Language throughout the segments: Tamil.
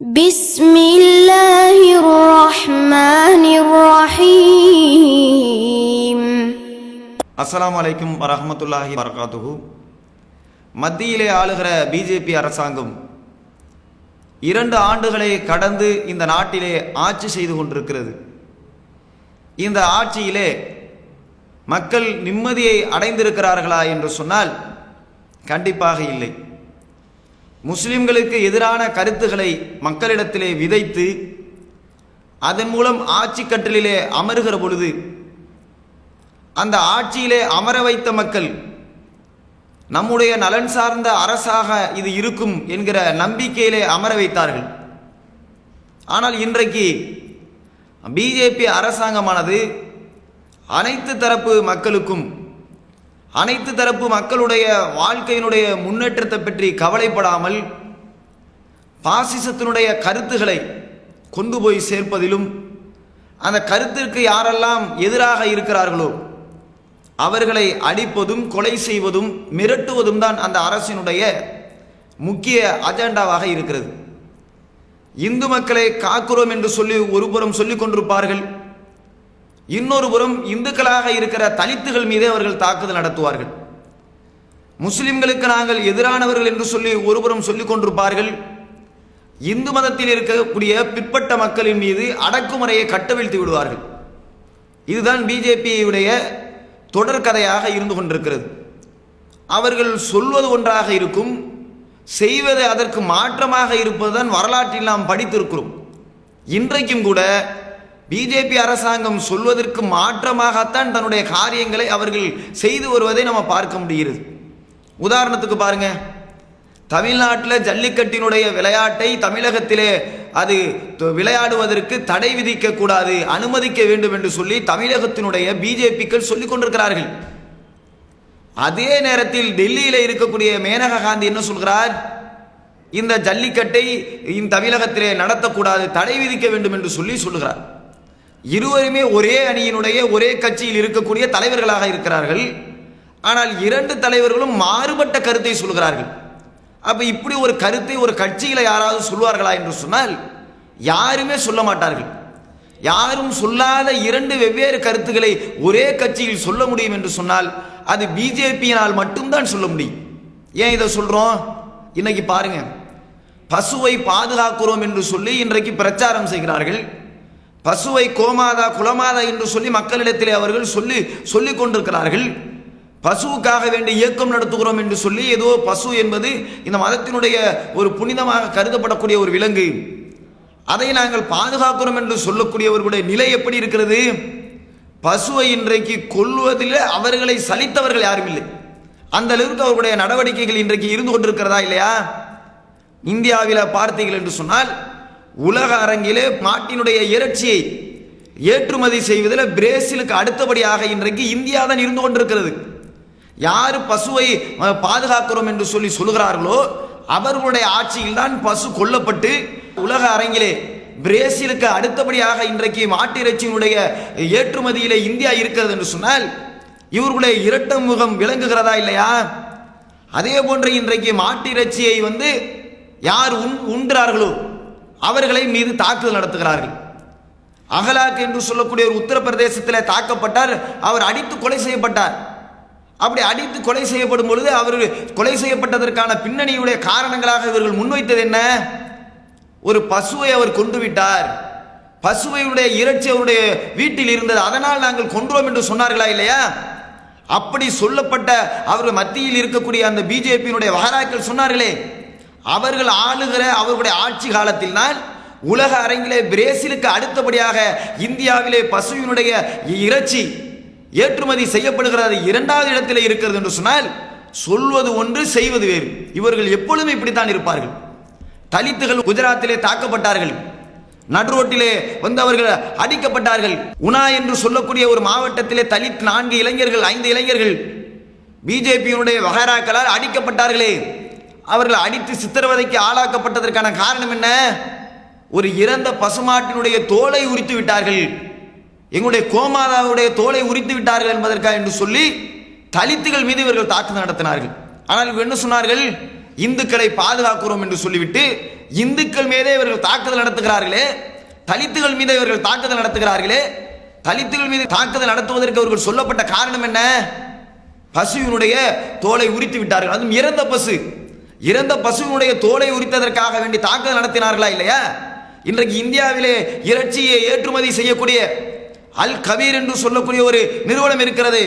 بسم الله الرحمن الرحيم அஸ்ஸலாமு அலைக்கும் வரஹ்மத்துல்லாஹி வரகாத்துஹு மத்தியிலே ஆளுகிற பிஜேபி அரசாங்கம் இரண்டு ஆண்டுகளை கடந்து இந்த நாட்டிலே ஆட்சி செய்து கொண்டிருக்கிறது இந்த ஆட்சியிலே மக்கள் நிம்மதியை அடைந்திருக்கிறார்களா என்று சொன்னால் கண்டிப்பாக இல்லை முஸ்லிம்களுக்கு எதிரான கருத்துக்களை மக்களிடத்திலே விதைத்து அதன் மூலம் ஆட்சி கற்றலிலே அமருகிற பொழுது அந்த ஆட்சியிலே அமர வைத்த மக்கள் நம்முடைய நலன் சார்ந்த அரசாக இது இருக்கும் என்கிற நம்பிக்கையிலே அமர வைத்தார்கள். ஆனால் இன்றைக்கு பிஜேபி அரசாங்கமானது அனைத்து தரப்பு மக்களுக்கும் அனைத்து தரப்பு மக்களுடைய வாழ்க்கையினுடைய முன்னேற்றத்தை பற்றி கவலைப்படாமல் பாசிசத்தினுடைய கருத்துக்களை கொண்டு போய் சேர்ப்பதிலும் அந்த கருத்திற்கு யாரெல்லாம் எதிராக இருக்கிறார்களோ அவர்களை அடிப்பதும் கொலை செய்வதும் மிரட்டுவதும் தான் அந்த அரசினுடைய முக்கிய அஜெண்டாவாக இருக்கிறது. இந்து மக்களை காக்கிறோம் என்று சொல்லி ஒருபுறம் சொல்லிக் கொண்டிருப்பார்கள். இன்னொரு புறம் இந்துக்களாக இருக்கிற தலித்துகள் மீதே அவர்கள் தாக்குதல் நடத்துவார்கள். முஸ்லிம்களுக்கு நாங்கள் எதிரானவர்கள் என்று சொல்லி ஒருபுறம் சொல்லிக் கொண்டிருப்பார்கள். இந்து மதத்தில் இருக்கக்கூடிய பிற்பட்ட மக்களின் மீது அடக்குமுறையை கட்டவிழ்த்து விடுவார்கள். இதுதான் பிஜேபியுடைய தொடர்கதையாக இருந்து கொண்டிருக்கிறது. அவர்கள் சொல்வது ஒன்றாக இருக்கும் செய்வது அதற்கு மாற்றமாக இருப்பதுதான் வரலாற்றில் நாம் படித்திருக்கிறோம். இன்றைக்கும் கூட பிஜேபி அரசாங்கம் சொல்வதற்கு மாற்றமாகத்தான் தன்னுடைய காரியங்களை அவர்கள் செய்து வருவதை நம்ம பார்க்க முடிகிறது. உதாரணத்துக்கு பாருங்க. தமிழ்நாட்டில் ஜல்லிக்கட்டினுடைய விளையாட்டை தமிழகத்திலே அது விளையாடுவதற்கு தடை விதிக்க கூடாது அனுமதிக்க வேண்டும் என்று சொல்லி தமிழகத்தினுடைய பிஜேபிக்கள் சொல்லிக் கொண்டிருக்கிறார்கள். அதே நேரத்தில் டெல்லியில் இருக்கக்கூடிய மேனகா காந்தி என்ன சொல்கிறார்? இந்த ஜல்லிக்கட்டை இந்த தமிழகத்திலே நடத்தக்கூடாது தடை விதிக்க வேண்டும் என்று சொல்லி சொல்லுகிறார். இருவருமே ஒரே அணியினுடைய ஒரே கட்சியில் இருக்கக்கூடிய தலைவர்களாக இருக்கிறார்கள். ஆனால் இரண்டு தலைவர்களும் மாறுபட்ட கருத்தை சொல்கிறார்கள். அப்போ இப்படி ஒரு கருத்தை ஒரு கட்சியில் யாராவது சொல்வார்களா என்று சொன்னால் யாருமே சொல்ல மாட்டார்கள். யாரும் சொல்லாத இரண்டு வெவ்வேறு கருத்துக்களை ஒரே கட்சியில் சொல்ல முடியும் என்று சொன்னால் அது பிஜேபியினால் மட்டும்தான் சொல்ல முடியும். ஏன் இதை சொல்கிறோம் இன்னைக்கு பாருங்க. பசுவை பாதுகாக்கிறோம் என்று சொல்லி இன்றைக்கு பிரச்சாரம் செய்கிறார்கள். பசுவை கோமாதா குலமாதா என்று சொல்லி மக்களிடத்திலே அவர்கள் சொல்லி சொல்லிக் கொண்டிருக்கிறார்கள். பசுவுக்காக வேண்டிய இயக்கம் நடத்துகிறோம் என்று சொல்லி ஏதோ பசு என்பது இந்த மதத்தினுடைய ஒரு புனிதமாக கருதப்படக்கூடிய ஒரு விலங்கு. அதை நாங்கள் பாதுகாக்கிறோம் என்று சொல்லக்கூடியவர்களுடைய நிலை எப்படி இருக்கிறது? பசுவை இன்றைக்கு கொல்வதில் அவர்களை சலித்தவர்கள் யாரும் இல்லை. அந்த அளவுக்கு அவர்களுடைய நடவடிக்கைகள் இன்றைக்கு இருந்து கொண்டிருக்கிறதா இல்லையா? இந்தியாவில் பார்த்தீர்கள் என்று சொன்னால் உலக அரங்கிலே மாட்டினுடைய இறைச்சியை ஏற்றுமதி செய்வதில் பிரேசிலுக்கு அடுத்தபடியாக இன்றைக்கு இந்தியா தான் இருந்து கொண்டிருக்கிறது. யார் பசுவை பாதுகாக்கிறோம் என்று சொல்லி சொல்கிறார்களோ அவர்களுடைய ஆட்சியில் தான் பசு கொல்லப்பட்டு உலக அரங்கிலே பிரேசிலுக்கு அடுத்தபடியாக இன்றைக்கு மாட்டிறைச்சியினுடைய ஏற்றுமதியிலே இந்தியா இருக்கிறது என்று சொன்னால் இவர்களுடைய இரட்ட முகம் விளங்குகிறதா இல்லையா? அதே போன்று இன்றைக்கு மாட்டிறைச்சியை வந்து யார் உண் உண்கிறார்களோ அவர்களை மீது தாக்குதல் நடத்துகிறார்கள். அகலாக் என்று சொல்லக்கூடிய ஒரு உத்தரப்பிரதேசத்தில் தாக்கப்பட்டார். அவர் அடித்து கொலை செய்யப்பட்டார். அப்படி அடித்து கொலை செய்யப்படும் பொழுது அவர் கொலை செய்யப்பட்டதற்கான பின்னணியுடைய காரணங்களாக இவர்கள் முன்வைத்தது என்ன? ஒரு பசுவை அவர் கொண்டு விட்டார். பசுவையுடைய இறைச்சி அவருடைய வீட்டில் இருந்தது. அதனால் நாங்கள் கொன்றோம் என்று சொன்னார்களா இல்லையா? அப்படி சொல்லப்பட்ட அவர் மத்தியில் இருக்கக்கூடிய அந்த பிஜேபியினுடைய வகராக்கள் சொன்னார்களே அவர்கள் ஆளுகிற அவர்களுடைய ஆட்சி காலத்தில் தான் உலக அரங்கிலே பிரேசிலுக்கு அடுத்தபடியாக இந்தியாவிலே பசுவினுடைய இறைச்சி ஏற்றுமதி செய்யப்படுகிறது. இரண்டாவது இடத்தில் இருக்கிறது என்று சொன்னால் சொல்வது ஒன்று செய்வது வேறு. இவர்கள் எப்பொழுதும் இப்படித்தான் இருப்பார்கள். தலித்துகள் குஜராத்திலே தாக்கப்பட்டார்கள். நடுரோட்டிலே வந்து அவர்கள் அடிக்கப்பட்டார்கள். உனா என்று சொல்லக்கூடிய ஒரு மாவட்டத்திலே தலித் நான்கு இளைஞர்கள் ஐந்து இளைஞர்கள் பிஜேபியினுடைய வகைராக்களால் அடிக்கப்பட்டார்களே. அவர்கள் அடித்து சித்திரவதைக்கு ஆளாக்கப்பட்டதற்கான காரணம் என்ன? ஒரு இறந்த பசுமாட்டினுடைய தோலை உரித்து விட்டார்கள். எங்களுடைய கோமாதாவுடைய தோலை உரித்து விட்டார்கள் என்பதற்காக என்று சொல்லி தலித்துகள் மீது இவர்கள் தாக்குதல் நடத்தினார்கள். ஆனால் இவர்கள் என்ன சொன்னார்கள்? இந்துக்களை பாதுகாக்கிறோம் என்று சொல்லிவிட்டு இந்துக்கள் மீதே இவர்கள் தாக்குதல் நடத்துகிறார்களே தலித்துகள் மீது இவர்கள் தாக்குதல் நடத்துகிறார்களே தலித்துகள் மீது தாக்குதல் நடத்துவதற்கு அவர்கள் சொல்லப்பட்ட காரணம் என்ன? பசுவினுடைய தோலை உரித்து விட்டார்கள். அதுவும் இறந்த பசு. இறந்த பசுவினுடைய தோலை உரித்ததற்காக வேண்டி தாக்குதல் நடத்தினார்களா இல்லையா? இன்றைக்கு இந்தியாவிலே இறைச்சியை ஏற்றுமதி செய்யக்கூடிய அல் கபீர் என்று சொல்லக்கூடிய ஒரு நிறுவனம் இருக்கிறது.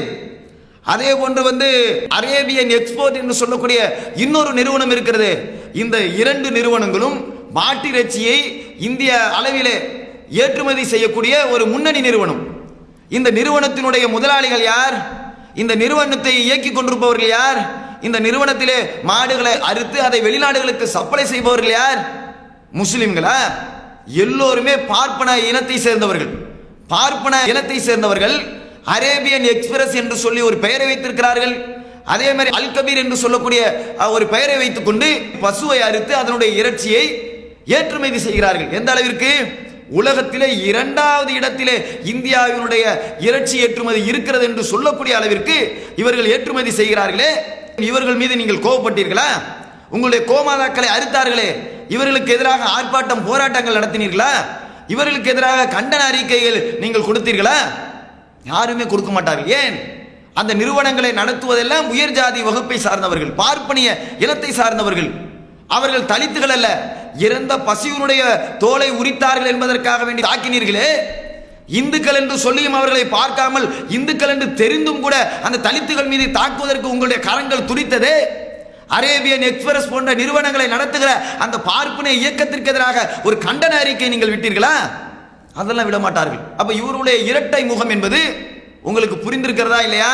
அதே போன்று வந்து அரேபியன் எக்ஸ்போர்ட் என்று சொல்லக்கூடிய இன்னொரு நிறுவனம் இருக்கிறது. இந்த இரண்டு நிறுவனங்களும் மாட்டிறைச்சியை இந்திய அளவிலே ஏற்றுமதி செய்யக்கூடிய ஒரு முன்னணி நிறுவனம். இந்த நிறுவனத்தினுடைய முதலாளிகள் யார்? இந்த நிறுவனத்தை இயக்கி கொண்டிருப்பவர்கள் யார்? இந்த நிறுவனத்திலே மாடுகளை அறுத்து அதை வெளிநாடுகளுக்கு சப்ளை செய்பவர்கள் யார்? முஸ்லிம்களா? எல்லோருமே பார்ப்பன இனத்தை சேர்ந்தவர்கள். பார்ப்பன இனத்தை சேர்ந்தவர்கள் அரேபியன் எக்ஸ்பிரஸ் என்று சொல்லி ஒரு பெயரை வைத்திருக்கிறார்கள். அதே மாதிரி அல் கபீர் என்று சொல்லக்கூடிய ஒரு பெயரை வைத்துக் கொண்டு பசுவை அறுத்து அதனுடைய இறைச்சியை ஏற்றுமதி செய்கிறார்கள். எந்த அளவிற்கு? உலகத்திலே இரண்டாவது இடத்திலே இந்தியாவினுடைய இறைச்சி ஏற்றுமதி இருக்கிறது என்று சொல்லக்கூடிய அளவிற்கு இவர்கள் ஏற்றுமதி செய்கிறார்களே. இவர்கள் மீது நீங்கள் கோபப்பட்டீர்களா உங்களுடைய கோமாதாக்களை அறுத்தார்களே இவர்களுக்கு எதிராக ஆர்ப்பாட்டம் போராட்டங்கள் நடத்தினீர்களா? இவர்களுக்கு எதிராக கண்டன அறிக்கைகள் நீங்கள் கொடுத்தீர்களா? யாருமே கொடுக்க மாட்டார்கள். ஏன்? அந்த நிறுவனங்களை நடத்துவதெல்லாம் உயர் ஜாதி வகுப்பை சார்ந்தவர்கள் பார்ப்பனிய இனத்தை சார்ந்தவர்கள். அவர்கள் தலித்துகள் அல்ல இறந்த பசியுனுடைய தோலை உரித்தார்கள் என்பதற்காக வேண்டி தாக்கினீர்களே. இந்துக்கள் என்று சொல்லியும் அவர்களை பார்க்காமல் இந்துக்கள் என்று தெரிந்தும் கூட அந்த தலித்துகள் மீது தாக்குவதற்கு உங்களுடைய கரங்கள் துடித்ததே. அரேபியன் எக்ஸ்பிரஸ் போன்ற நிறுவனங்களை நடத்துகிற அந்த பார்ப்பினை இயக்கத்திற்கு எதிராக ஒரு கண்டன அறிக்கை நீங்கள் விட்டீர்களா? அதெல்லாம் விட மாட்டார்கள். அப்ப இவருடைய இரட்டை முகம் என்பது உங்களுக்கு புரிந்திருக்கிறதா இல்லையா?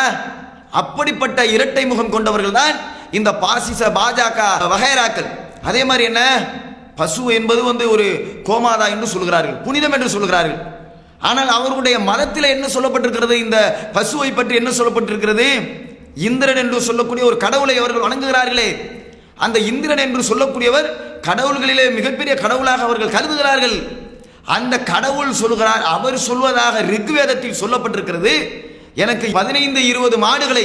அப்படிப்பட்ட இரட்டை முகம் கொண்டவர்கள் தான் இந்த பாசிச பாஜக வகைராக்கள் அதே மாதிரி என்ன? பசு என்பது வந்து ஒரு கோமாதா என்று சொல்கிறார்கள். புனிதம் என்று சொல்கிறார்கள். ஆனால் அவர்களுடைய மதத்தில் என்ன சொல்லப்பட்டிருக்கிறது? இந்த பசுவை பற்றி என்ன சொல்லப்பட்டிருக்கிறது? இந்திரன் என்று சொல்லக்கூடிய ஒரு கடவுளை அவர்கள் வணங்குகிறார்களே. அந்த இந்திரன் என்று சொல்லக்கூடியவர் கடவுள்களிலே மிகப்பெரிய கடவுளாக அவர்கள் கருதுகிறார்கள். அந்த கடவுள் சொல்கிறார் அவர் சொல்வதாக ரிக்வேதத்தில் சொல்லப்பட்டிருக்கிறது. எனக்கு பதினைந்து இருபது மாடுகளை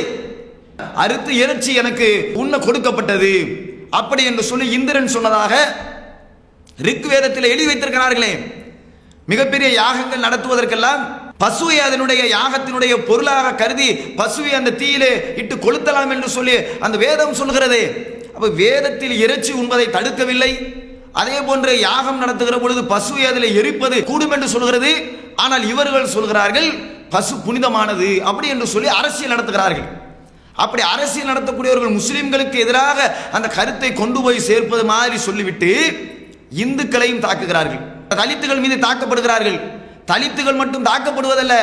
அறுத்து இறைச்சி எனக்கு உண்ண கொடுக்கப்பட்டது. அப்படி என்று சொல்லி இந்திரன் சொன்னதாக ரிக்வேதத்தில் எழுதி வைத்திருக்கிறார்களே. மிகப்பெரிய யாகங்கள் நடத்துவதற்கெல்லாம் பசுவை அதனுடைய யாகத்தினுடைய பொருளாக கருதி பசுவை அந்த தீயிலே இட்டு கொளுத்தலாம் என்று சொல்லி அந்த வேதம் சொல்கிறது அப்போ வேதத்தில் இறைச்சி உண்பதை தடுக்கவில்லை. அதே போன்று யாகம் நடத்துகிற பொழுது பசுவை அதில் எரிப்பது கூடும் என்று சொல்கிறது ஆனால் இவர்கள் சொல்கிறார்கள் பசு புனிதமானது அப்படி என்று சொல்லி அரசியல் நடத்துகிறார்கள். அப்படி அரசியல் நடத்தக்கூடியவர்கள் முஸ்லிம்களுக்கு எதிராக அந்த கருத்தை கொண்டு போய் சேர்ப்பது மாதிரி சொல்லிவிட்டு இந்துக்களையும் தாக்குகிறார்கள். தலித்துகள் மீது தாக்கப்படுகிறார்கள். தலித்துகள் மட்டும் தாக்கப்படுவதல்ல.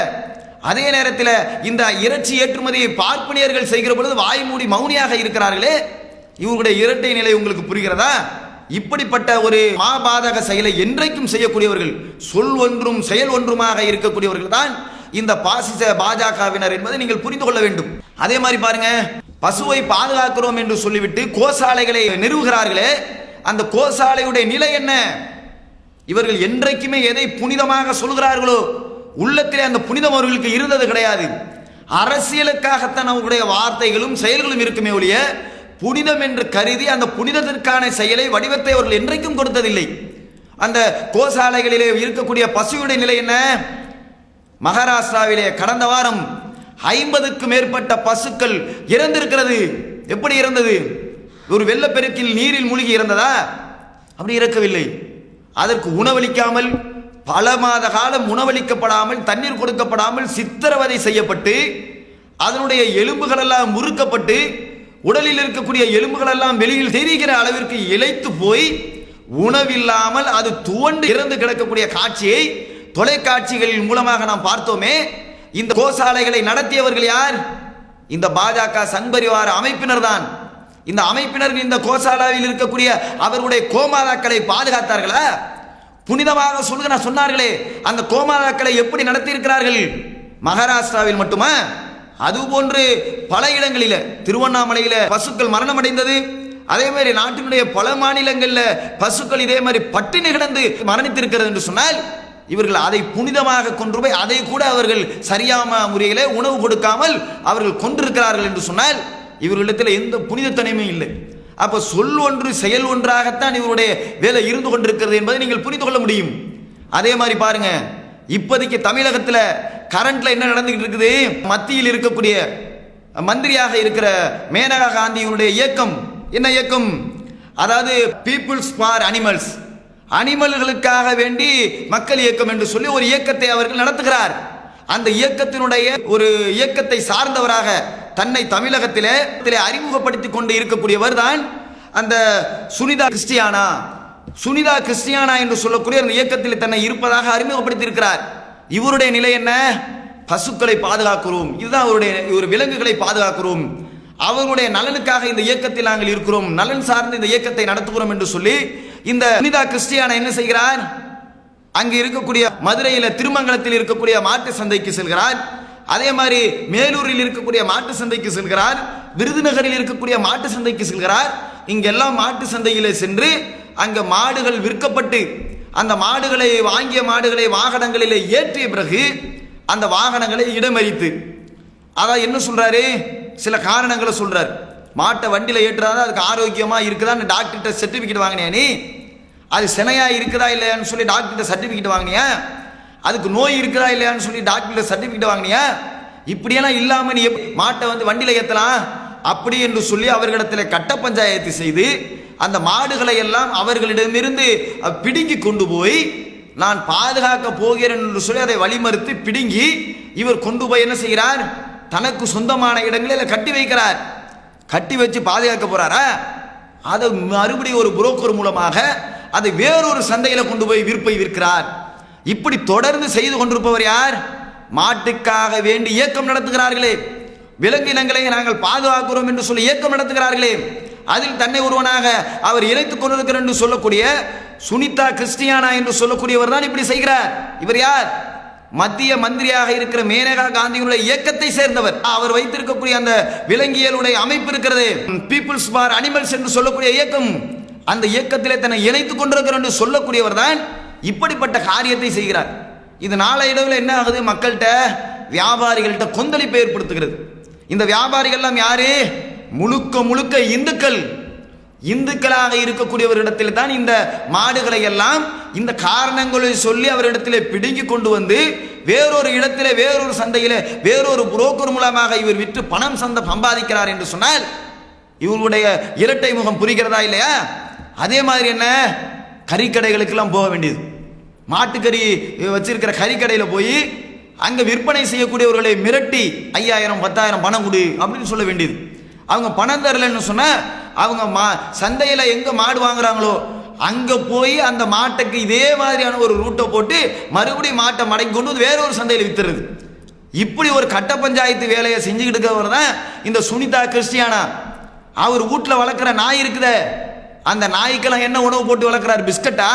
அதே நேரத்தில் இந்த இறைச்சி ஏற்றுமதியை பார்ப்பனியர்கள் செய்கிற பொழுது வாய் மூடி மௌனியாக இருக்கிறார்களே. இவங்களுடைய இரட்டை நிலை உங்களுக்கு புரிகிறதா? இப்படிப்பட்ட ஒரு மாபாதக செயலை என்றைக்கும் செய்யக்கூடியவர்கள் சொல் ஒன்றும் செயல் ஒன்றுமாக இருக்கக்கூடியவர்கள் தான் இந்த பாசிச பாஜகவினர் என்பதை நீங்கள் புரிந்து கொள்ள வேண்டும். அதே மாதிரி பாருங்க பசுவை பாதுகாக்கிறோம் என்று சொல்லிவிட்டு கோசாலைகளை நிறுவுகிறார்களே. அந்த கோசாலையுடைய நிலை என்ன? இவர்கள் என்றைக்குமே எதை புனிதமாக சொல்கிறார்களோ உள்ளத்திலே அந்த புனிதம் அவர்களுக்கு இருந்தது கிடையாது. அரசியலுக்காகத்தான் அவர்களுடைய வார்த்தைகளும் செயல்களும் இருக்குமே ஒழிய புனிதம் என்று கருதி அந்த புனிதத்திற்கான செயலை வடிவத்தை அவர்கள் என்றைக்கும் கொடுத்ததில்லை. அந்த கோசாலைகளிலே இருக்கக்கூடிய பசுவுடைய நிலை என்ன? மகாராஷ்டிராவிலே கடந்த வாரம் ஐம்பதுக்கு மேற்பட்ட பசுக்கள் இறந்திருக்கிறது. எப்படி இறந்தது? ஒரு வெள்ளப்பெருக்கில் நீரில் மூழ்கி இறந்ததா? அப்படி இறக்கவில்லை. அதற்கு உணவளிக்காமல் பல மாத காலம் உணவளிக்கப்படாமல் தண்ணீர் கொடுக்கப்படாமல் சித்திரவதை செய்யப்பட்டு அதனுடைய எலும்புகளெல்லாம் முறுக்கப்பட்டு உடலில் இருக்கக்கூடிய எலும்புகளெல்லாம் வெளியில் தெரிகிற அளவிற்கு இழைத்து போய் உணவில்லாமல் அது துவண்டு இறந்து கிடக்கக்கூடிய காட்சியை தொலைக்காட்சிகளின் மூலமாக நாம் பார்த்தோமே இந்த கோசாலைகளை நடத்தியவர்கள் யார்? இந்த பாஜக சண்பரிவார அமைப்பினர் தான் இந்த அமைப்பினர்கள் இந்த கோசாலாவில் இருக்கக்கூடிய அவர்களுடைய கோமாதாக்களை பாதுகாத்தார்களா? புனிதமாக சொல்லுகிற சொன்னார்களே அந்த கோமாதாக்களை எப்படி நடத்தியிருக்கிறார்கள்? மகாராஷ்டிராவில் மட்டுமா? அதுபோன்று பல இடங்களில் திருவண்ணாமலையில் பசுக்கள் மரணம் அடைந்தது அதே மாதிரி நாட்டினுடைய பல மாநிலங்களில் பசுக்கள் இதே மாதிரி பட்டினி கிடந்து மரணித்திருக்கிறது என்று சொன்னால் இவர்கள் அதை புனிதமாக கொன்று போய் அதை கூட அவர்கள் சரியான முறையில் உணவு கொடுக்காமல் அவர்கள் கொன்றிருக்கிறார்கள் என்று சொன்னால் இவர்களிடத்தில் எந்த புனிதத்தனையுமே இல்லை. அப்போ சொல் ஒன்று செயல் ஒன்றாகத்தான் இவருடைய வேலை இருந்து கொண்டிருக்கிறது என்பதை நீங்கள் புரிந்து கொள்ள முடியும். அதே மாதிரி பாருங்க இப்போதைக்கு தமிழகத்தில் கரண்ட்ல என்ன நடந்துகிட்டு இருக்குது? மத்தியில் இருக்கக்கூடிய மந்திரியாக இருக்கிற மேனகா காந்தியினுடைய இயக்கம். என்ன இயக்கம்? அதாவது பீப்புள்ஸ் ஃபார் அனிமல்ஸ் அனிமல்களுக்காக வேண்டி மக்கள் இயக்கம் என்று சொல்லி ஒரு இயக்கத்தை அவர்கள் நடத்துகிறார். அந்த இயக்கத்தினுடைய ஒரு இயக்கத்தை சார்ந்தவராக தன்னை தமிழகத்திலே அறிமுகப்படுத்தி கொண்டு இருக்கக்கூடியவர் தான் அந்த சுனிதா கிறிஸ்டியானா. சுனிதா கிறிஸ்டியானா என்று சொல்லக்கூடிய அந்த இயக்கத்தில் தன்னை இருப்பதாக அறிமுகப்படுத்தி இருக்கிறார் இவருடைய நிலை என்ன? பசுக்களை பாதுகாக்கிறோம். இதுதான் அவருடைய ஒரு விலங்குகளை பாதுகாக்கிறோம். அவருடைய நலனுக்காக இந்த இயக்கத்தில் நாங்கள் இருக்கிறோம். நலன் சார்ந்து இந்த இயக்கத்தை நடத்துகிறோம் என்று சொல்லி இந்த சுனிதா கிறிஸ்டியானா என்ன செய்கிறார்? அங்கு இருக்கக்கூடிய மதுரையில் திருமங்கலத்தில் இருக்கக்கூடிய மாட்டு சந்தைக்கு செல்கிறார். அதே மாதிரி மேலூரில் இருக்கக்கூடிய மாட்டு சந்தைக்கு செல்கிறார் விருதுநகரில் இருக்கக்கூடிய மாட்டு சந்தைக்கு செல்கிறார். இங்கெல்லாம் மாட்டு சந்தையிலே சென்று அங்கே மாடுகள் விற்கப்பட்டு அந்த மாடுகளை வாங்கிய மாடுகளை வாகனங்களிலே ஏற்றிய பிறகு அந்த வாகனங்களை இடமறித்து அதான் என்ன சொல்கிறாரு சில காரணங்களை சொல்கிறார் மாட்டை வண்டியில் ஏற்றுறாதான் அதுக்கு ஆரோக்கியமாக இருக்குதான்னு டாக்டர்கிட்ட சர்டிஃபிகேட் வாங்கினேன் நீ? அது சினையாக இருக்குதா இல்லையான்னு சொல்லி டாக்டர்கிட்ட சர்டிஃபிகேட் வாங்கினியா? அதுக்கு நோய் இருக்கிறா இல்லையான்னு சொல்லி டாக்டர்கிட்ட சர்டிபிகேட் வாங்கினியா? இப்படியெல்லாம் இல்லாம நீ மாட்டை வந்து வண்டியில் ஏத்தலாம். அப்படி என்று சொல்லி அவர்களிடத்தில் கட்ட பஞ்சாயத்து செய்து அந்த மாடுகளை எல்லாம் அவர்களிடமிருந்து பிடுங்கி கொண்டு போய் நான் பாதுகாக்க போகிறேன் என்று சொல்லி அதை வழிமறுத்து பிடுங்கி இவர் கொண்டு போய் என்ன செய்கிறார்? தனக்கு சொந்தமான இடங்களில் கட்டி வைக்கிறார். கட்டி வச்சு பாதுகாக்க போறாரா? அதை மறுபடியும் ஒரு புரோக்கர் மூலமாக அதை வேறொரு சந்தையில் கொண்டு போய் விற்பை விற்கிறார். இப்படி தொடர்ந்து செய்து கொண்டிருப்பவர் யார்? மாட்டுக்காக வேண்டி இயக்கம் நடத்துகிறார்களே. விலங்கினங்களை நாங்கள் பாதுகாக்கிறோம் என்று சொல்லி இயக்கம் நடத்துகிறார்களே. அதில் தன்னை ஒருவனாக அவர் இணைத்துக் கொண்டிருக்கிறார் என்று சொல்லக்கூடிய சுனிதா கிறிஸ்டியானா என்று சொல்லக்கூடியவர் தான் இப்படி செய்கிறார். இவர் யார்? மத்திய மந்திரியாக இருக்கிற மேனகா காந்தியினுடைய இயக்கத்தை சேர்ந்தவர். அவர் வைத்திருக்கக்கூடிய அந்த விலங்கியலுடைய அமைப்பு இருக்கிறது. பீப்புள்ஸ் ஃபார் அனிமல்ஸ் என்று சொல்லக்கூடிய இயக்கம் அந்த இயக்கத்திலே தன்னை இணைத்துக் கொண்டிருக்கிறார் என்று சொல்லக்கூடியவர் தான் இப்படிப்பட்ட காரியத்தை செய்கிறார். இது நாளையிடவில் என்ன ஆகுது? மக்கள்கிட்ட வியாபாரிகள்கிட்ட கொந்தளிப்பை ஏற்படுத்துகிறது. இந்த வியாபாரிகள்லாம் யாரு? முழுக்க முழுக்க இந்துக்கள். இந்துக்களாக இருக்கக்கூடியவரிடத்தில் தான் இந்த மாடுகளை எல்லாம் இந்த காரணங்களை சொல்லி அவரிடத்தில் பிடுங்கி கொண்டு வந்து வேறொரு இடத்தில் வேறொரு சந்தையில் வேறொரு புரோக்கர் மூலமாக இவர் விற்று பணம் சந்த சம்பாதிக்கிறார் என்று சொன்னால் இவருடைய இரட்டை முகம் புரிகிறதா இல்லையா? அதே மாதிரி என்ன? கறிக்கடைகளுக்கெல்லாம் போக வேண்டியது. மாட்டுக்கறி வச்சிருக்கிற கறிக்கடையில் போய் அங்கே விற்பனை செய்யக்கூடியவர்களை மிரட்டி ஐயாயிரம் பத்தாயிரம் பணம் கொடு அப்படின்னு சொல்ல வேண்டியது. அவங்க பணம் தரலன்னு சொன்னால் அவங்க மா சந்தையில் எங்கே மாடு வாங்குறாங்களோ அங்கே போய் அந்த மாட்டுக்கு இதே மாதிரியான ஒரு ரூட்டை போட்டு மறுபடியும் மாட்டை மடக்கி கொண்டு வந்து வேற ஒரு சந்தையில் வித்துறது. இப்படி ஒரு கட்ட பஞ்சாயத்து வேலையை செஞ்சுக்கிட்டு இருக்கவர் தான் இந்த சுனிதா கிறிஸ்டியானா. அவர் வீட்டில் வளர்க்குற நாய் இருக்குதே. அந்த நாய்க்கெல்லாம் என்ன உணவு போட்டு வளர்க்குறாரு? பிஸ்கட்டா?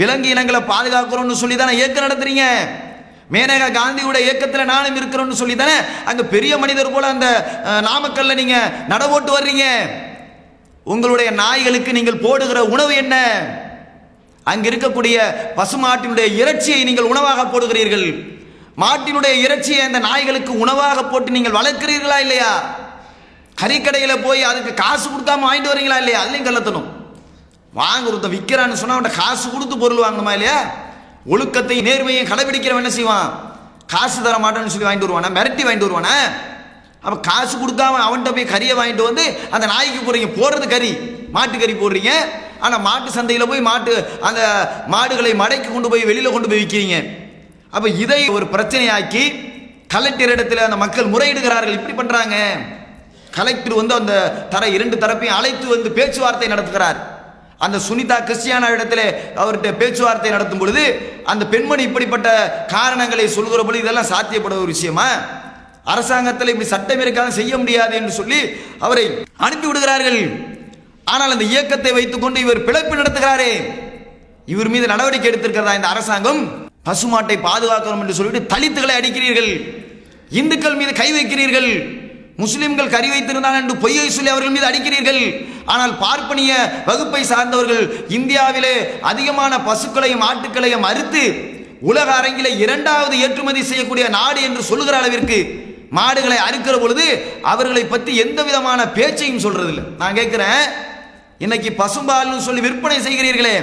விலங்கு இனங்களை பாதுகாக்கிறோம்னு சொல்லி தானே இயக்கம் நடத்துறீங்க? மேனகா காந்தியோட இயக்கத்தில் நானும் இருக்கிறோம்னு சொல்லி தானே அங்கே பெரிய மனிதர் போல அந்த நாமக்கல்ல நீங்க நடவோட்டு வர்றீங்க. உங்களுடைய நாய்களுக்கு நீங்கள் போடுகிற உணவு என்ன? அங்கு இருக்கக்கூடிய பசுமாட்டினுடைய இறைச்சியை நீங்கள் உணவாக போடுகிறீர்கள். மாட்டினுடைய இறைச்சியை அந்த நாய்களுக்கு உணவாக போட்டு நீங்கள் வளர்க்கிறீர்களா இல்லையா? கறிக்கடையில் போய் அதுக்கு காசு கொடுக்காம வாங்கிட்டு வரீங்களா இல்லையா? அதுலையும் கலத்தணும் வாங்குறத விற்கிறான்னு சொன்னால் அவன்கிட்ட காசு கொடுத்து பொருள் வாங்கணுமா இல்லையா? ஒழுக்கத்தை நேர்மையும் கடைபிடிக்கிறவன் என்ன செய்வான்? காசு தர மாட்டேன்னு சொல்லி வாங்கிட்டு வருவானா? மிரட்டி வாங்கிட்டு வருவானா? அப்போ காசு கொடுக்காம அவன்கிட்ட போய் கறியை வாங்கிட்டு வந்து அந்த நாய்க்கு போகிறீங்க போடுறது கறி. மாட்டு கறி போடுறீங்க. ஆனால் மாட்டு சந்தையில் போய் மாட்டு அந்த மாடுகளை மடைக்கு கொண்டு போய் வெளியில் கொண்டு போய் விற்கிறீங்க அப்போ இதை ஒரு பிரச்சனையாக்கி கலெக்டர் இடத்துல அந்த மக்கள் முறையிடுகிறார்கள். இப்படி பண்ணுறாங்க கலெக்டர் வந்து அந்த தர இரண்டு தரப்பையும் அழைத்து வந்து பேச்சுவார்த்தை நடத்துகிறார். அந்த சுனிதா கிறிஸ்டியானா இடத்துல அவர்கிட்ட பேச்சுவார்த்தை நடத்தும் பொழுது அந்த பெண்மணி இப்படிப்பட்ட காரணங்களை சொல்கிற பொழுது இதெல்லாம் சாத்தியப்பட ஒரு விஷயமா? அரசாங்கத்தில் இப்படி சட்டம் இருக்காது செய்ய முடியாது என்று சொல்லி அவரை அனுப்பி விடுகிறார்கள். ஆனால் அந்த இயக்கத்தை வைத்துக்கொண்டு இவர் பிழைப்பு நடத்துகிறாரே. இவர் மீது நடவடிக்கை எடுத்திருக்கிறதா இந்த அரசாங்கம்? பசுமாட்டை பாதுகாக்கணும் என்று சொல்லிட்டு தலித்துகளை அடிக்கிறீர்கள். இந்துக்கள் மீது கை வைக்கிறீர்கள். முஸ்லிம்கள் கறி வைத்திருந்தால் என்று பொய்யை சொல்லி அவர்கள் மீது அடிக்கிறீர்கள். ஆனால் பார்ப்பனிய வகுப்பை சார்ந்தவர்கள் இந்தியாவிலே அதிகமான பசுக்களையும் ஆட்டுக்களையும் அறுத்து உலக அரங்கிலே இரண்டாவது ஏற்றுமதி செய்யக்கூடிய நாடு என்று சொல்லுகிற அளவிற்கு மாடுகளை அறுக்கிற பொழுது அவர்களை பற்றி எந்த விதமான பேச்சையும் சொல்றதில்லை. நான் கேட்குறேன் இன்னைக்கு பசும்பால்னு சொல்லி விற்பனை செய்கிறீர்களே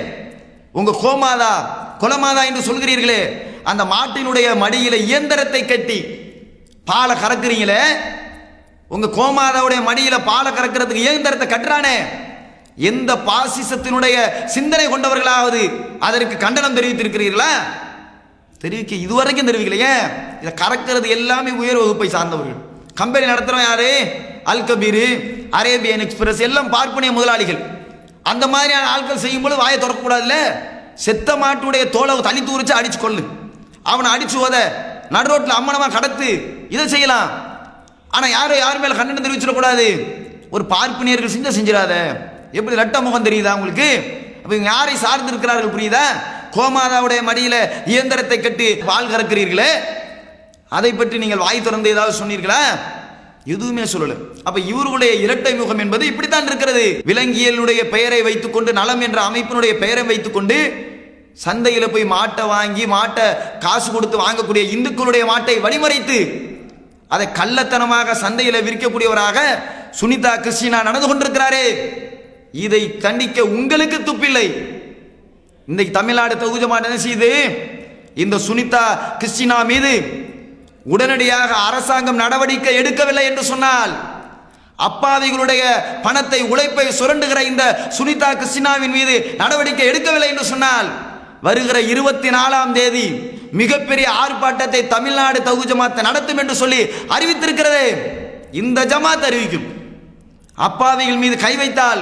உங்க கோமாதா குலமாதா என்று சொல்கிறீர்களே அந்த மாட்டினுடைய மடியில இயந்திரத்தை கட்டி பாலை கறக்குறீங்களே உங்க கோமாதாவுடைய மடியில பாலை கறக்கிறதுக்கு இயந்திரத்தை கட்டுறானே? எந்த பாசிசத்தினுடைய சிந்தனை கொண்டவர்களாவது அதற்கு கண்டனம் தெரிவித்திருக்கிறீர்களா? தெரிவிக்க இதுவரைக்கும் தெரிவிக்கலையே இதை கறக்கிறது எல்லாமே உயர் வகுப்பை சார்ந்தவர்கள். கம்பெனி நடத்துகிறோம் யாரு? அல் கபீர் அரேபியன் எக்ஸ்பிரஸ் எல்லாம் பார்ப்பனிய முதலாளிகள். அந்த மாதிரியான ஆட்கள் செய்யும்போது வாயை திறக்கக்கூடாதுல்ல செத்த மாட்டுடைய தோலை தனித்து தூரிச்சு அடிச்சு கொள்ளு அவனை அடிச்சு ஓத நடு ரோட்டில் அம்மனமாக கடத்து. இதை செய்யலாம். ஆனால் யாரும் யார் மேலே கண்டனம் தெரிவிச்சிடக்கூடாது. ஒரு பார்ப்பனியர்கள் செஞ்ச செஞ்சிடாத எப்படி லட்ட முகம் தெரியுதா உங்களுக்கு? அப்போ இவங்க யாரை சார்ந்து இருக்கிறார்கள் புரியுதா? கோமாதாவுடைய மடியில் இயந்திரத்தை கட்டி பால் கறக்கிறீர்களே. அதை பற்றி நீங்கள் வாய் திறந்து ஏதாவது சொன்னீர்களா? எதுவுமே சொல்லல. அப்ப இவருடைய இரட்டை முகம் என்பது இப்படித்தான் இருக்கிறது. விலங்கியலுடைய பெயரை வைத்துக்கொண்டு நலம் என்ற அமைப்பினுடைய பெயரை வைத்துக்கொண்டு சந்தையில் போய் மாட்டை வாங்கி மாட்டை காசு கொடுத்து வாங்கக்கூடிய இந்துக்களுடைய மாட்டை வழிமறைத்து அதை கள்ளத்தனமாக சந்தையில் விற்கக்கூடியவராக சுனிதா கிருஷ்ணா நடந்து கொண்டிருக்கிறாரே. இதை தண்டிக்க உங்களுக்கு துப்பில்லை. இன்னைக்கு தமிழ்நாடு தொகுஜமாட் என்ன செய்து இந்த சுனிதா கிறிஸ்டினா மீது உடனடியாக அரசாங்கம் நடவடிக்கை எடுக்கவில்லை என்று சொன்னால் அப்பாவிகளுடைய பணத்தை உழைப்பை சுரண்டுகிற இந்த சுனிதா கிறிஸ்டினாவின் மீது நடவடிக்கை எடுக்கவில்லை என்று சொன்னால் வருகிற இருபத்தி நாலாம் தேதி மிகப்பெரிய ஆர்ப்பாட்டத்தை தமிழ்நாடு தகு ஜமாத்தை நடத்தும் என்று சொல்லி அறிவித்திருக்கிறது. இந்த ஜமாத் அறிவிக்கும். அப்பாவிகள் மீது கை வைத்தால்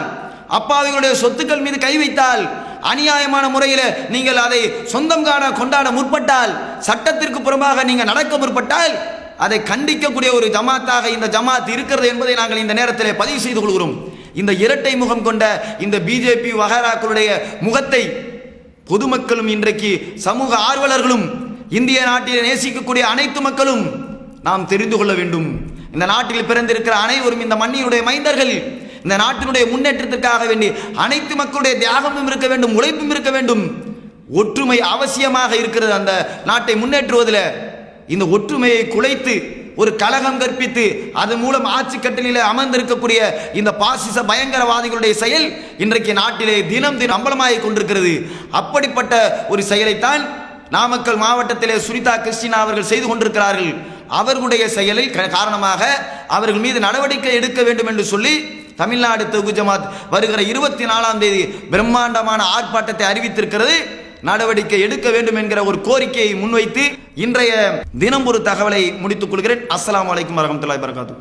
அப்பாவிகளுடைய சொத்துக்கள் மீது கை வைத்தால் அநியாயமான முறையில் நீங்கள் அதை சொந்தம் காண கொண்டாட முற்பட்டால் சட்டத்திற்கு புறமாக நீங்கள் நடக்க முற்பட்டால் அதை கண்டிக்கக்கூடிய ஒரு ஜமாத்தாக இந்த ஜமாத் இருக்கிறது என்பதை நாங்கள் இந்த நேரத்தில் பதிவு செய்து கொள்கிறோம். இந்த இரட்டை முகம் கொண்ட இந்த பிஜேபி வகராக்களுடைய முகத்தை பொதுமக்களும் இன்றைக்கு சமூக ஆர்வலர்களும் இந்திய நாட்டில் நேசிக்கக்கூடிய அனைத்து மக்களும் நாம் தெரிந்து கொள்ள வேண்டும். இந்த நாட்டில் பிறந்திருக்கிற அனைவரும் இந்த மண்ணினுடைய மைந்தர்கள். இந்த நாட்டினுடைய முன்னேற்றத்திற்காக வேண்டி அனைத்து மக்களுடைய தியாகமும் இருக்க வேண்டும் உழைப்பும் இருக்க வேண்டும். ஒற்றுமை அவசியமாக இருக்கிறது அந்த நாட்டை முன்னேற்றுவதில். இந்த ஒற்றுமையை குலைத்து ஒரு கலகம் கற்பித்து அதன் மூலம் ஆட்சி கட்டளில் அமர்ந்திருக்கக்கூடிய இந்த பாசிச பயங்கரவாதிகளுடைய செயல் இன்றைக்கு நாட்டிலே தினம் தினம் அம்பலமாகிக் கொண்டிருக்கிறது. அப்படிப்பட்ட ஒரு செயலைத்தான் நாமக்கல் மாவட்டத்திலே சுனிதா கிறிஸ்டினா அவர்கள் செய்து கொண்டிருக்கிறார்கள். அவர்களுடைய செயலில் காரணமாக அவர்கள் மீது நடவடிக்கை எடுக்க வேண்டும் என்று சொல்லி தமிழ்நாடு தொகு ஜமாத் வருகிற இருபத்தி நாலாம் தேதி பிரம்மாண்டமான ஆர்ப்பாட்டத்தை அறிவித்திருக்கிறது. நடவடிக்கை எடுக்க வேண்டும் என்கிற ஒரு கோரிக்கையை முன்வைத்து இன்றைய தினம் ஒரு தகவலை முடித்துக் கொள்கிறேன். அஸ்லாம் வலைக்கம் வரமத்துல வரகாத்து